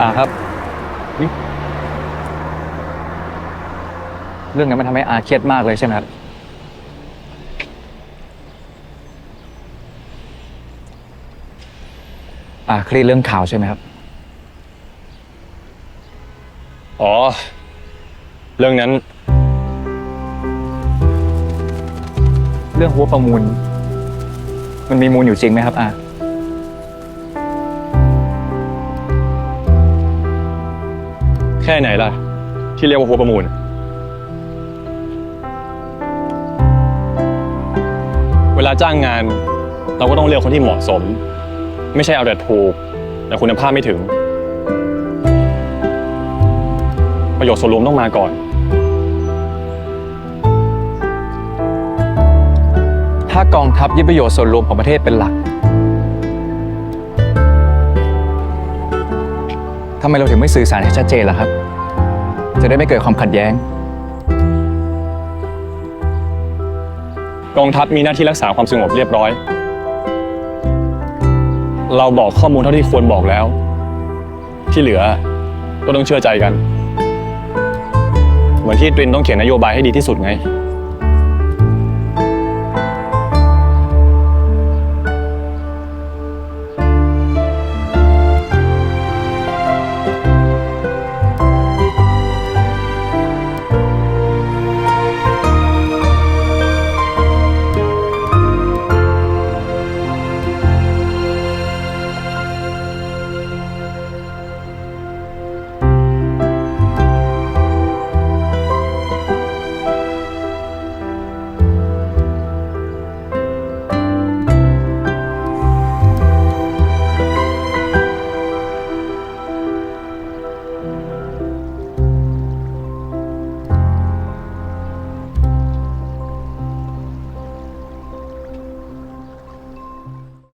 อ่าครับนี่เรื่องนั้นมันทำให้อาเครียดมากเลยใช่ไหมครับอาเครียดเรื่องข่าวใช่ไหมครับ อ๋อ เรื่องนั้น เรื่องหัวประมูล มันมีมูลอยู่จริงไหมครับอา แค่ไหนล่ะ ที่เรียกว่าหัวประมูล เวลาจ้างงาน เราก็ต้องเลือกคนที่เหมาะสม ไม่ใช่เอาแต่ถูก แต่คุณภาพไม่ถึง ประโยชน์ส่วนรวมต้องมาก่อน ถ้ากองทัพยึดประโยชน์ส่วนรวมของประเทศเป็นหลักำไมเราถึงไม่สื่อสารให้ชัดเจนล่ะครับ จะได้ไม่เกิดความขัดแย้ง กองทัพมีหน้าที่รักษาความสงบเรียบร้อย เราบอกข้อมูลเท่าที่ควรบอกแล้ว ที่เหลือก็ต้องเชื่อใจกัน เหมือนที่ตรินต้องเขียนนโยบายให้ดีที่สุดไง